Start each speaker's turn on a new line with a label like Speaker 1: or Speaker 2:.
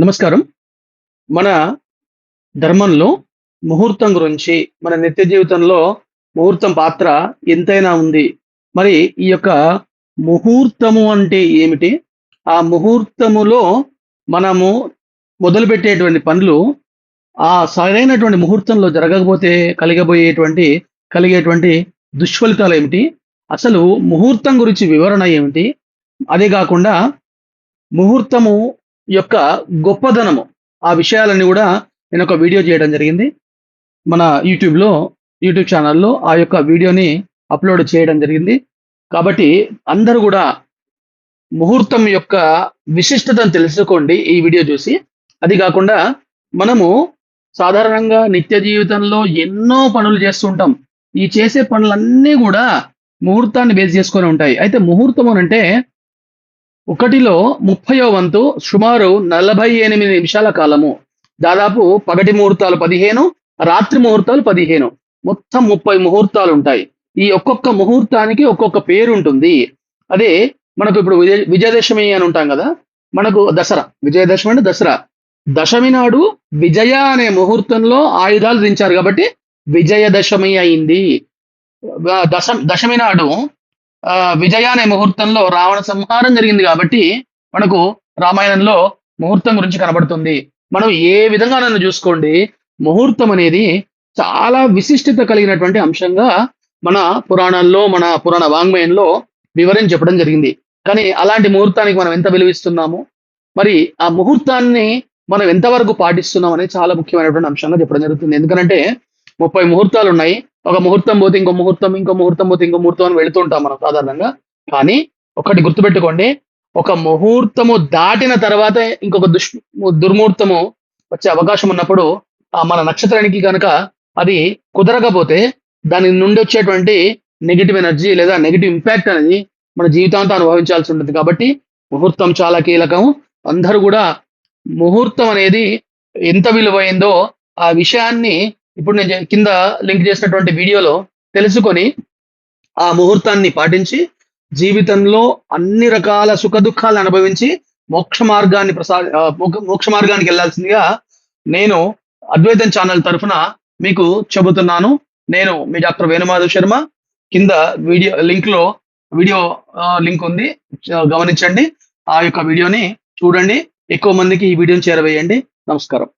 Speaker 1: నమస్కారం. మన ధర్మంలో ముహూర్తం గురించి మన నిత్య జీవితంలో ముహూర్తం పాత్ర ఎంతైనా ఉంది. మరి ఈ యొక్క ముహూర్తము అంటే ఏమిటి? ఆ ముహూర్తములో మనము మొదలుపెట్టేటువంటి పనులు ఆ సరైనటువంటి ముహూర్తంలో జరగకపోతే కలిగబోయేటువంటి కలిగేటువంటి దుష్ఫలితాలు ఏమిటి? అసలు ముహూర్తం గురించి వివరణ ఏమిటి? అదే కాకుండా ముహూర్తము యొక్క గొప్పదనము. ఆ విషయాలన్నీ కూడా నేను ఒక వీడియో చేయడం జరిగింది. మన యూట్యూబ్లో యూట్యూబ్ ఛానల్లో ఆ యొక్క వీడియోని అప్లోడ్ చేయడం జరిగింది. కాబట్టి అందరూ కూడా ముహూర్తం యొక్క విశిష్టతను తెలుసుకోండి ఈ వీడియో చూసి. అది కాకుండా మనము సాధారణంగా నిత్య జీవితంలో ఎన్నో పనులు చేస్తుంటాం ఈ చేసే పనులన్నీ కూడా ముహూర్తాన్ని బేస్ చేసుకొని ఉంటాయి. అయితే ముహూర్తం అని అంటే ఒకటిలో ముప్పయో వంతు సుమారు నలభై ఎనిమిది నిమిషాల కాలము. దాదాపు పగటి ముహూర్తాలు పదిహేను రాత్రి ముహూర్తాలు పదిహేను. మొత్తం ముప్పై ముహూర్తాలు ఉంటాయి ఈ ఒక్కొక్క ముహూర్తానికి ఒక్కొక్క పేరు ఉంటుంది అదే మనకు ఇప్పుడు విజయ విజయదశమి అని ఉంటాం కదా? మనకు దసరా. విజయదశమి అంటే దసరా. దశమి నాడు విజయ అనే ముహూర్తంలో ఆయుధాలు దించారు కాబట్టి విజయదశమి అయింది. దశ దశమి నాడు విజయ అనే ముహూర్తంలో రావణ సంహారం జరిగింది కాబట్టి మనకు రామాయణంలో ముహూర్తం గురించి కనబడుతుంది. మనం ఏ విధంగా నన్ను చూసుకోండి ముహూర్తం అనేది చాలా విశిష్టత కలిగినటువంటి అంశంగా మన పురాణాల్లో మన పురాణ వాంగ్మయంలో వివరించి చెప్పడం జరిగింది. కానీ అలాంటి ముహూర్తానికి మనం ఎంత విలువిస్తున్నాము? మరి ఆ ముహూర్తాన్ని మనం ఎంతవరకు పాటిస్తున్నాం అనేది చాలా ముఖ్యమైనటువంటి అంశంగా చెప్పడం జరుగుతుంది. ఎందుకంటే ముప్పై ముహూర్తాలు ఉన్నాయి ఒక ముహూర్తం పోతే ఇంకో ముహూర్తం ఇంకో ముహూర్తం పోతే ఇంకో ముహూర్తం అని వెళుతుంటాం మనం సాధారణంగా. కానీ ఒకటి గుర్తుపెట్టుకోండి ఒక ముహూర్తము దాటిన తర్వాత ఇంకొక దుష్ దుర్ముహూర్తము వచ్చే అవకాశం ఉన్నప్పుడు ఆ మన నక్షత్రానికి కనుక అది కుదరకపోతే దాని నుండి వచ్చేటువంటి నెగిటివ్ ఎనర్జీ లేదా నెగిటివ్ ఇంపాక్ట్ అనేది మన జీవితాంతం అనుభవించాల్సి ఉంటుంది. కాబట్టి ముహూర్తం చాలా కీలకం. అందరూ కూడా ముహూర్తం అనేది ఎంత విలువైందో ఆ విషయాన్ని ఇప్పుడు నేను కింద లింక్ చేసినటువంటి వీడియోలో తెలుసుకొని ఆ ముహూర్తాన్ని పాటించి జీవితంలో అన్ని రకాల సుఖ దుఃఖాలను అనుభవించి మోక్ష మార్గాన్ని ప్రసా మోక్ష- మార్గానికి వెళ్ళాల్సిందిగా నేను అద్వైతం ఛానల్ తరఫున మీకు చెబుతున్నాను. నేను మీ డాక్టర్ వేణుమాధవ్ శర్మ. కింద వీడియో లింక్లో వీడియో లింక్ ఉంది. గమనించండి. ఆ యొక్క వీడియోని చూడండి. ఎక్కువ మందికి ఈ వీడియోని చేరవేయండి. నమస్కారం.